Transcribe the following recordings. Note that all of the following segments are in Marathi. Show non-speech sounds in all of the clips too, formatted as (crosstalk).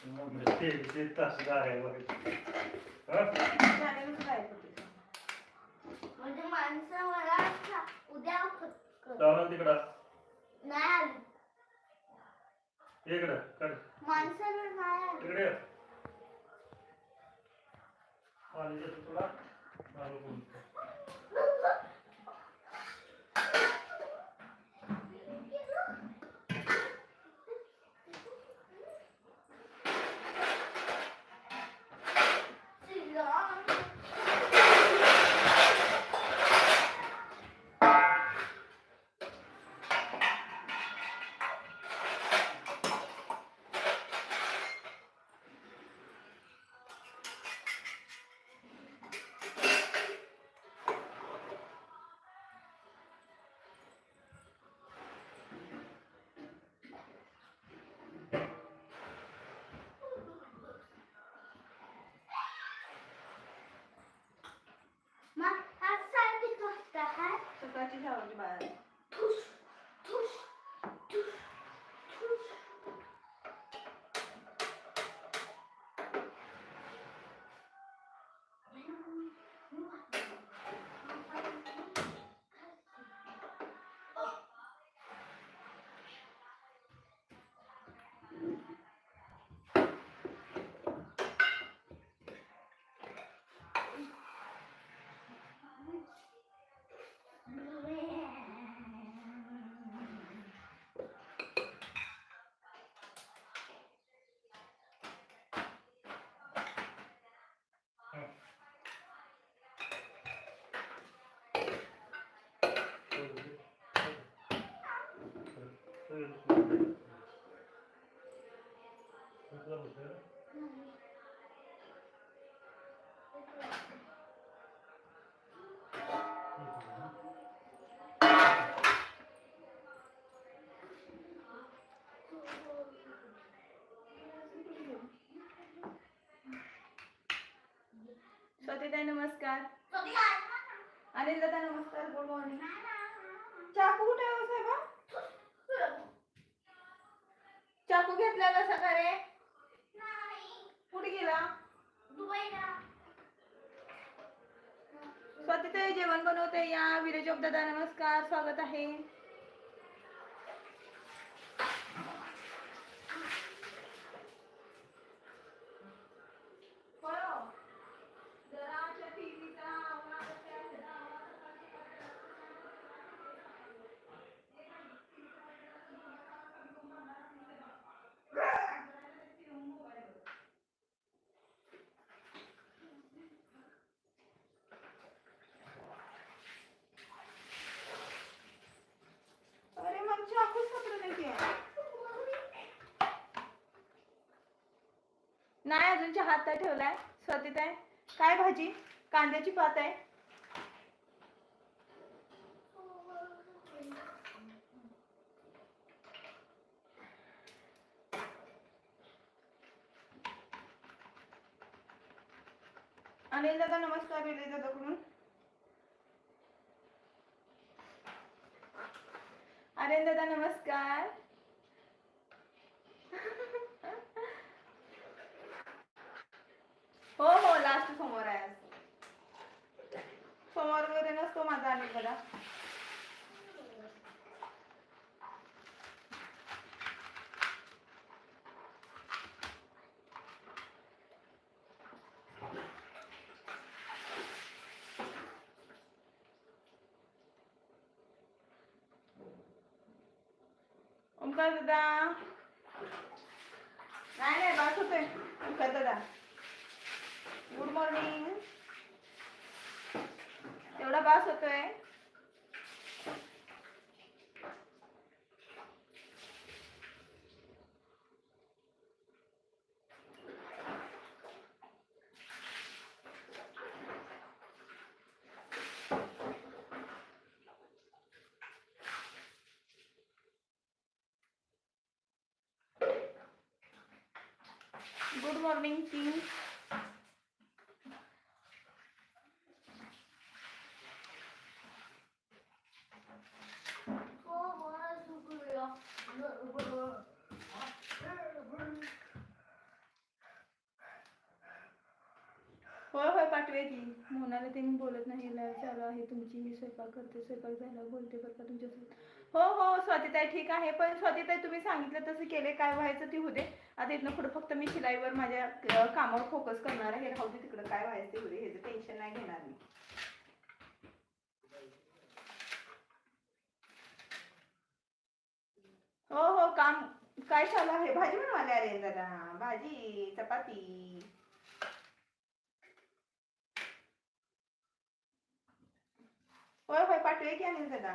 ते ते तास गाड्यावर हं? झालेलंच काय होते म्हणजे माणसं मला उद्या ख- क- चालू तिकडं नाही आली इकडं कड नाही आली इकडे ये. पाणी देतो तुला. Mm-hmm. स्वतीताई नमस्कार? अनिल दादा नमस्कार गुड मॉर्निंग चाकू कुठे आहे हो साहेबा (laughs) चाकू घेतला कसा का रे. कुठे गेला? दुबईला. स्वतीताई जेवण बनवते या. विरेजोब दादा नमस्कार. स्वागत आहे पळो. जरा आमच्या TV चा आवाज असेल, अरे मग चाकूच पकडून नाही नाही अजून हातात ठेवलाय. स्वतीत आहे काय भाजी? कांद्याची पात आहे. अनिल दादा नमस्कार विजय दादाकडून. अनिल दादा नमस्कार हो समोर सोमवार आहे आज सोमवार वगैरे नसतो माझा आणि बघा ओमकार दादा. नाही नाही बास होतोय. ओमकार दादा. मॉर्निंग तेवढा बास होतोय गुड मॉर्निंग किंग हो, मला सुकलं. पाठवे की मोनाला ते मी बोलत नाही लाईव्ह चालू आहे तुमची मी स्वयंपाक करते स्वयंपाक झाला बोलते बरं का तुमच्यासोबत. हो हो स्वातीताई ठीक आहे पण स्वातीताई तुम्ही सांगितलं तसं केले काय व्हायचं ती होते आता इथनं पुढे फक्त मी शिलाईवर माझ्या कामावर फोकस करणार आहे. राहू दे तिकडं काय व्हायचं ते होते ह्याचं टेन्शन नाही घेणार मी. हो हो काम काय चालू आहे? भाजी बनवायला अरे दादा. भाजी चपाती. होय होय पाठवे की अनिल दादा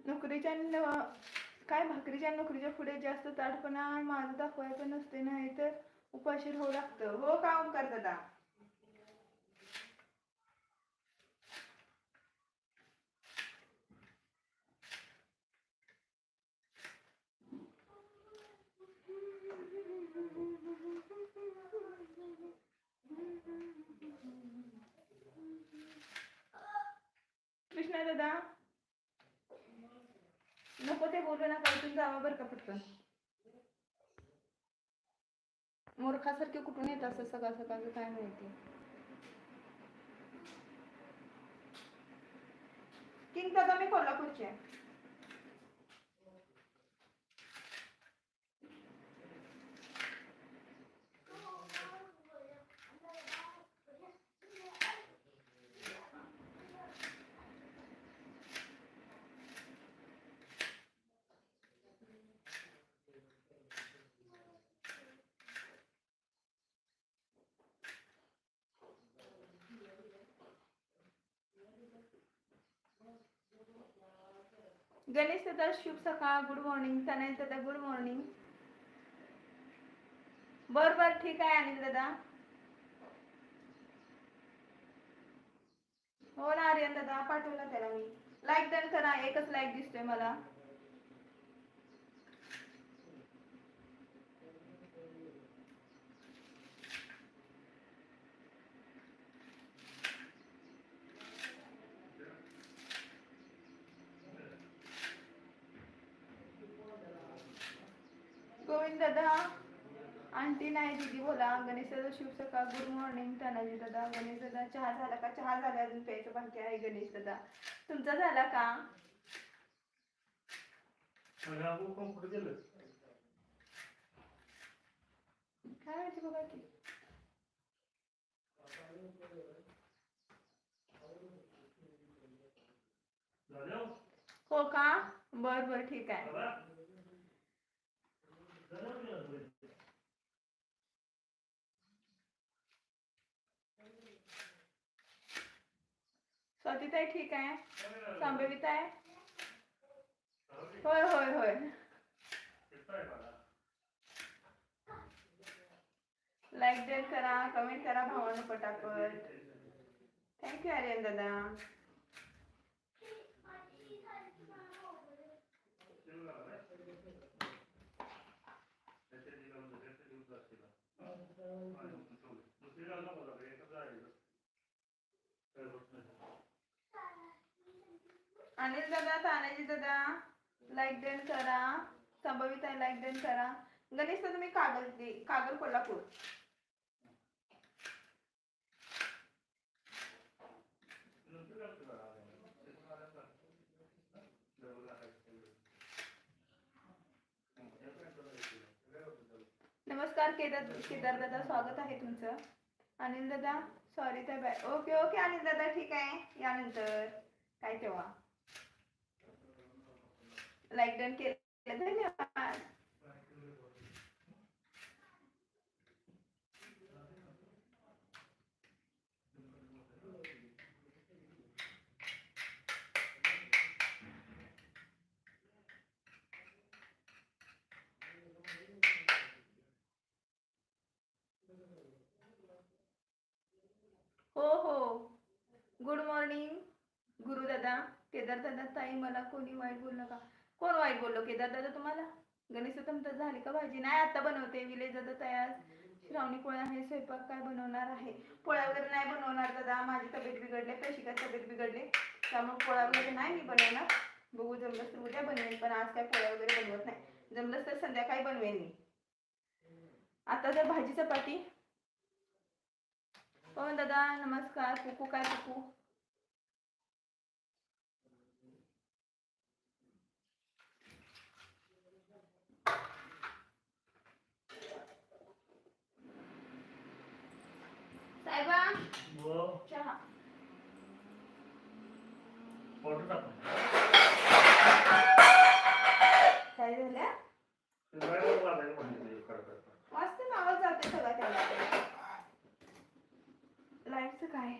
नोकरीच्या काय भाकरीच्या नोकरीच्या पुढे जास्त ताडपणा माझं दाखवायचं नसते नाही तर उपाशी राहू लागतं. हो काम कर दादा कृष्णा दादा. नको ते बोलू नका इथून जावा बरं का पटकन. मूर्खासारखे कुठून येत असं सकाळ सकाळचं काय माहिती? किंग दादा मी कोल्हापूरची आहे. गणेश दादा शुभ सकाळ गुड मॉर्निंग तनय दादा गुड मॉर्निंग बर बर ठीक आहे अनिल दादा हो ना आर्यन दादा पाठवला त्याला मी. लाईक डन करा एकच लाईक दिसतोय मला. गोविंद दादा. आंटी नाही दीदी बोला. गणेश दादा शुभ सकाळ. गुड मॉर्निंग तानाजी दादा. गणेश दादा चहा झाला का? चहा झाला अजून प्यायचं बाकी आहे गणेश दादा. तुमचा झाला का? काय माहिती बघा की. हो का? बर बर ठीक आहे? स्वातीताई ठीक आहे सांबविता आहे होय होय होय. लाईक डेल करा कमेंट करा भावानं पटापट। थँक्यू आर्यन दादा। अनिल दादा तानाजी दादा लाईक डेन करा. संभवित आहे लाईक डेन करा. गणेश दादा तुम्ही कागल दे- कागल कोल्हापूर नंतर काय होतं बघा. ते तुम्हाला सांग. जवळ आहे. हं, हे काय करायचं? काय होतं त्याला? नमस्कार केदार केदार दादा स्वागत आहे तुमचं. अनिल दादा सॉरी त्या बाय ओके ओके अनिल दादा ठीक आहे. यानंतर काय तेव्हा? लाईक डन केलं. धन्यवाद हो हो गुड मॉर्निंग गुरु दादा केदार दादा ताई मला कोणी वाईट बोललं का कोण वाईट बोललो केदार दादा तुम्हाला? गणेश तर झाली का भाजी? नाही आता बनवते विलेज दादा तयार श्रावणी पोळ्या आहे स्वयंपाक काय बनवणार आहे? पोळ्या वगैरे नाही बनवणार दादा. माझी तब्येत बिघडली प्रशिका तब्येत बिघडली. त्यामुळे पोळ्या वगैरे नाही मी बनवणार. बघू जमलंच तर उद्या बनवेन पण आज काय पोळ्या वगैरे बनवत नाही. जमलंच तर संध्याकाळी बनवेन मी. आता जर भाजी चपाती. पवन दादा नमस्कार. कुकू काय कुकू साहेबा व चहा ऑर्डर टाकून काय झालं शिजवायला वाजायला म्हणते ते खडखड. आवाज जाते सगळा त्याला लाईटचं काय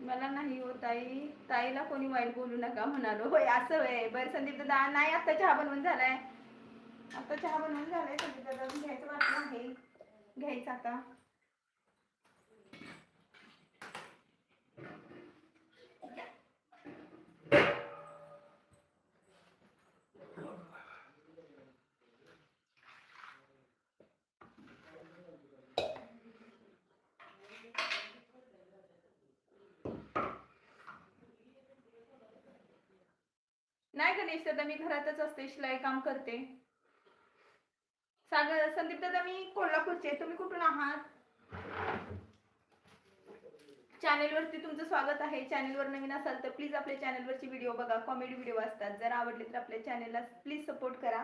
मला नाही हो ताई. ताईला कोणी वाईट बोलू नका म्हणालो. होय असं होय. बरं संदीप दादा नाही आता चहा बनवून झालाय. आता चहा बनवून झालाय. संदीप दादा घ्यायचं बाकी नाही घ्यायचं आता. नाही गणेश दादा मी घरातच असते शिलाई काम करते. सागर संदीप दादा मी कोल्हापूरचे तुम्ही कुठून आहात? चॅनेल वरती तुमचं स्वागत आहे. चॅनेल वर नवीन असाल तर प्लीज आपल्या चॅनेल वरची व्हिडिओ बघा. कॉमेडी व्हिडिओ असतात. जर आवडले तर आपल्या चॅनेलला प्लीज सपोर्ट करा.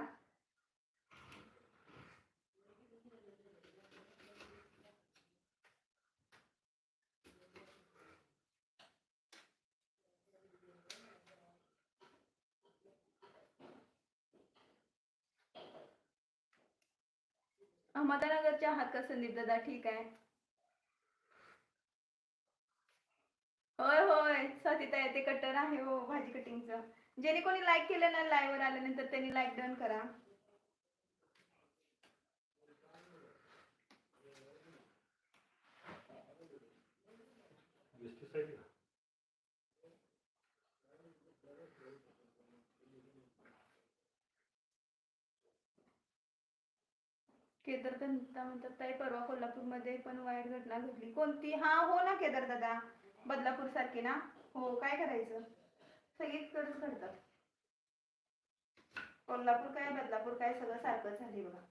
अहमदनगरच्या आहात का संदीप दादा ठीक आहे. होय होय. स्वातीता येते कटर आहे हो भाजी कटिंगचं ज्याने कोणी लाईक केलं ना लाईव्ह वर आल्यानंतर त्यांनी लाईक डन करा. Thank you. केदार दत्ता म्हणतात ताई परवा कोल्हापूरमध्ये पण वाईट घटना घडली. कोणती? हा हो ना केदार दादा. बदलापूर सारखी ना? हो काय करायचं? सगळीकडेच घडतात. कोल्हापूर काय बदलापूर काय सगळं सारखं झाली बघा.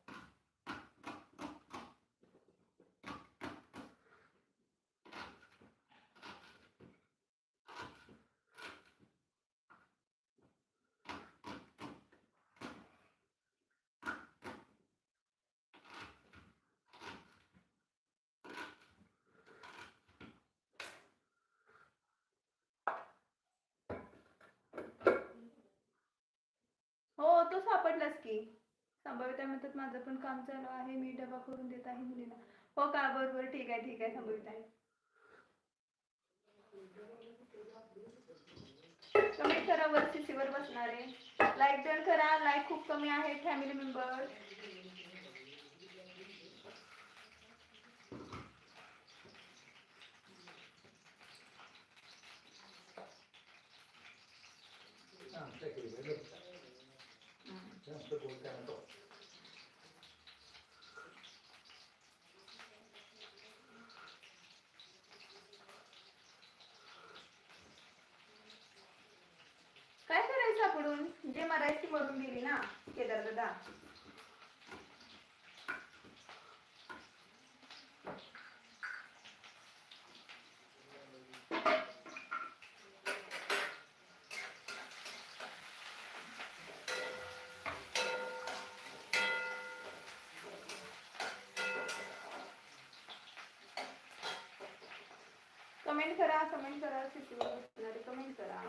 हो तो सापडलाच की. संभविता म्हणतात माझं पण काम चालू आहे मी डबा करून देत आहे मुलीला. हो का? बरोबर ठीक आहे ठीक आहे संभावित आहे कमेंट करा वर CC बसणारे. लाईक डन करा लाईक खूप कमी आहे फॅमिली मेंबर काय करायचं आपण? जे मरायची मरून गेली ना केदार दादा? कमेंट करा कमेंट करा सीसीवर बसणारे कमेंट करा.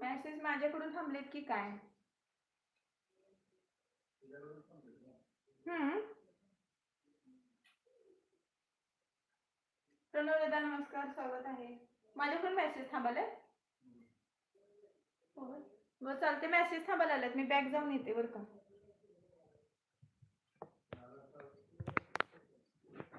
मेसेज माझ्याकडून थांबलेत की काय? हम्म. प्रणव दादा नमस्कार स्वागत आहे. माझ्याकडून मेसेज थांबाले हो चालते मेसेज थांबायला आलेत मी बॅग जाऊन येते बरं का.